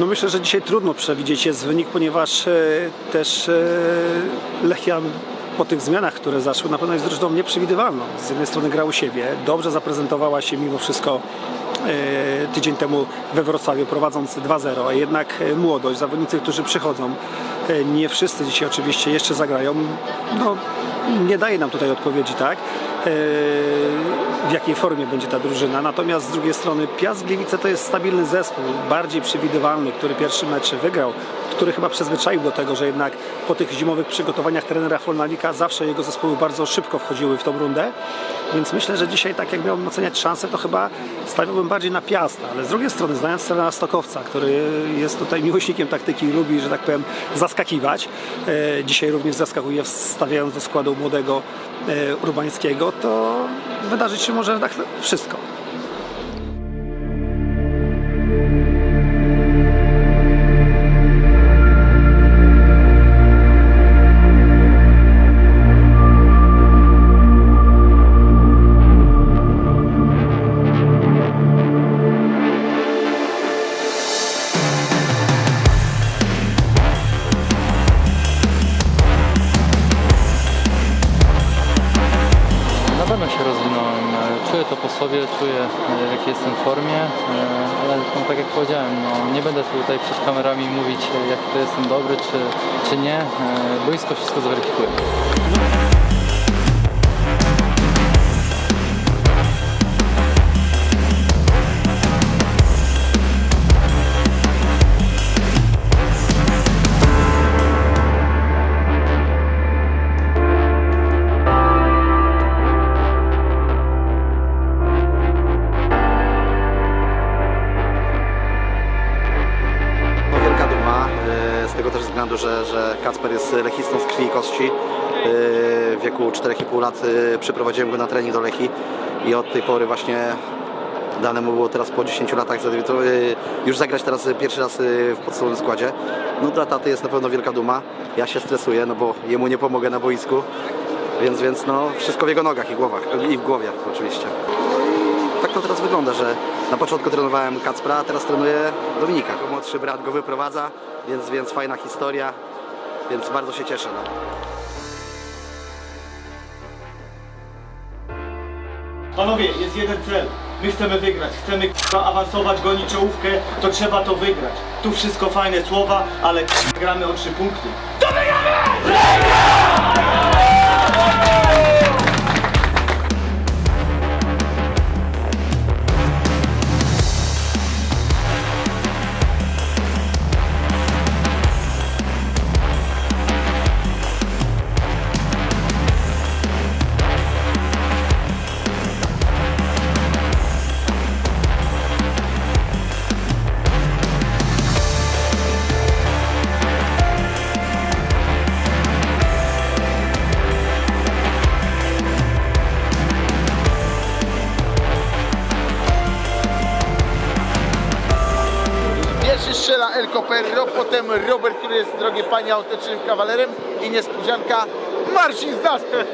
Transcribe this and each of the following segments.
No myślę, że dzisiaj trudno przewidzieć jest wynik, ponieważ e, też e, Lechia po tych zmianach, które zaszły, na pewno jest drużyną nieprzewidywalną. Z jednej strony grała u siebie, dobrze zaprezentowała się mimo wszystko e, tydzień temu we Wrocławiu prowadząc 2-0, a jednak młodość, zawodnicy, którzy przychodzą, nie wszyscy dzisiaj oczywiście jeszcze zagrają, no nie daje nam tutaj odpowiedzi, tak? W jakiej formie będzie ta drużyna. Natomiast z drugiej strony Piast Gliwice to jest stabilny zespół, bardziej przewidywalny, który pierwszy mecz wygrał, który chyba przyzwyczaił do tego, że jednak po tych zimowych przygotowaniach trenera Fornalika zawsze jego zespoły bardzo szybko wchodziły w tą rundę. Więc myślę, że dzisiaj tak jak miałbym oceniać szanse, to chyba stawiałbym bardziej na Piasta, ale z drugiej strony znając trenera Stokowca, który jest tutaj miłośnikiem taktyki i lubi, że tak powiem, zaskakiwać. E, dzisiaj również zaskakuje wstawiając do składu młodego e, Urbańskiego, to wydarzyć się może tak wszystko. Pewno się rozwinąłem. Czuję to po sobie, czuję w jakiej jestem formie, e, ale no, tak jak powiedziałem, no, nie będę tutaj przed kamerami mówić, jaki to jestem dobry czy, czy nie. E, Boisko wszystko zweryfikuje. Że, że Kacper jest lechistą z krwi i kości. E, W wieku 4,5 lat e, przyprowadziłem go na trening do Lechi i od tej pory właśnie dane mu było teraz po 10 latach zadebiutować, już zagrać teraz pierwszy raz w podstawowym składzie. No dla taty jest na pewno wielka duma. Ja się stresuję, no bo jemu nie pomogę na boisku. Więc, więc no, wszystko w jego nogach i, głowach, i w głowie oczywiście. To teraz wygląda, że na początku trenowałem Kacpra, a teraz trenuję Dominika. Młodszy brat go wyprowadza, więc, więc fajna historia, więc bardzo się cieszę. No. Panowie, jest jeden cel. My chcemy wygrać. Chcemy awansować, gonić czołówkę, to trzeba to wygrać. Tu wszystko fajne słowa, ale gramy o trzy punkty. Pierwszy strzela El Coperro, potem Robert, który jest, drogie panie, autentycznym kawalerem i niespodzianka Marcin Zastor.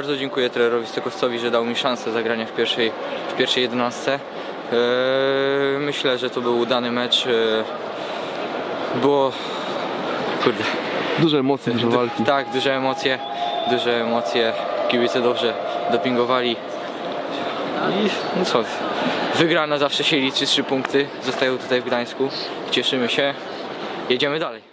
Bardzo dziękuję trenerowi Stokowcowi, że dał mi szansę zagrania w pierwszej, w pierwszej jedenastce. E, myślę, że to był udany mecz. E, było... Kurde. Duże emocje, duże walki. Tak, duże emocje, duże emocje. Kibice dobrze dopingowali. I no co, wygrana zawsze się liczy, trzy punkty. Zostają tutaj w Gdańsku. Cieszymy się. Jedziemy dalej.